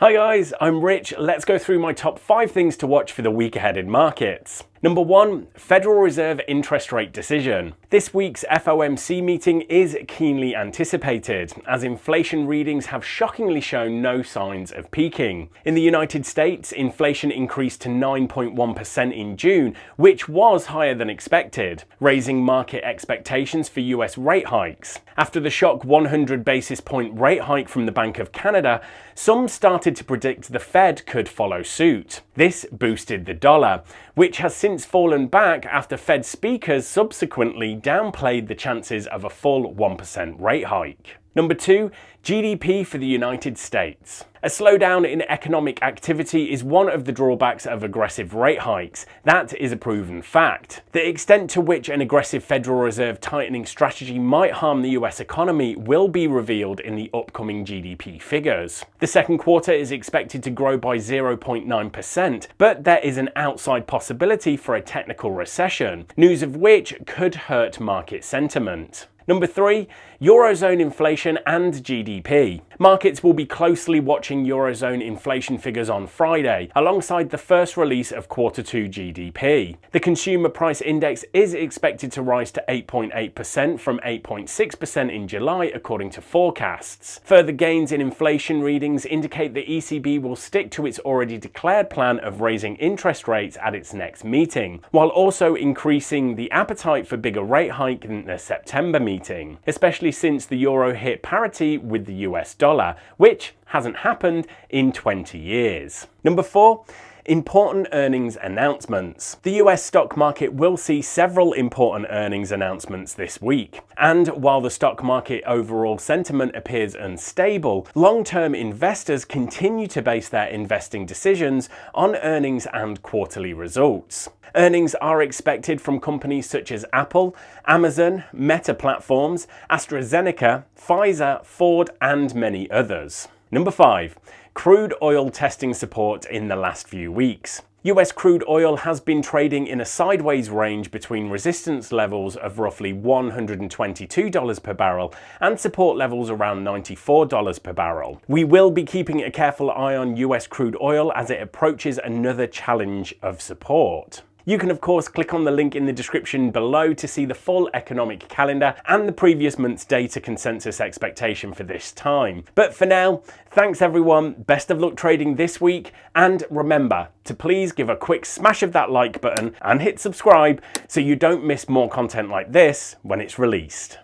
Hi guys, I'm Rich. Let's go through my top five things to watch for the week ahead in markets. Number one, Federal Reserve interest rate decision. This week's FOMC meeting is keenly anticipated, as inflation readings have shockingly shown no signs of peaking. In the United States, inflation increased to 9.1% in June, which was higher than expected, raising market expectations for US rate hikes. After the shock 100 basis point rate hike from the Bank of Canada, some started to predict the Fed could follow suit. This boosted the dollar, which has since fallen back after Fed speakers subsequently downplayed the chances of a full 1% rate hike. Number two, GDP for the United States. A slowdown in economic activity is one of the drawbacks of aggressive rate hikes. That is a proven fact. The extent to which an aggressive Federal Reserve tightening strategy might harm the US economy will be revealed in the upcoming GDP figures. The second quarter is expected to grow by 0.9%, but there is an outside possibility for a technical recession, news of which could hurt market sentiment. Number three, Eurozone inflation and GDP. Markets will be closely watching Eurozone inflation figures on Friday, alongside the first release of quarter two GDP. The consumer price index is expected to rise to 8.8% from 8.6% in July, according to forecasts. Further gains in inflation readings indicate the ECB will stick to its already declared plan of raising interest rates at its next meeting, while also increasing the appetite for bigger rate hike in the September meeting meeting, especially since the euro hit parity with the US dollar, which hasn't happened in 20 years. Number four, Important earnings announcements. The US stock market will see several important earnings announcements this week. And while the stock market overall sentiment appears unstable, long term investors continue to base their investing decisions on earnings and quarterly results. Earnings are expected from companies such as Apple, Amazon, Meta Platforms, AstraZeneca, Pfizer, Ford, and many others. Number 5. Crude oil testing support in the last few weeks. US crude oil has been trading in a sideways range between resistance levels of roughly $122 per barrel and support levels around $94 per barrel. We will be keeping a careful eye on US crude oil as it approaches another challenge of support. You can of course click on the link in the description below to see the full economic calendar and the previous month's data consensus expectation for this time. But for now, thanks everyone, best of luck trading this week, and remember to please give a quick smash of that like button and hit subscribe so you don't miss more content like this when it's released.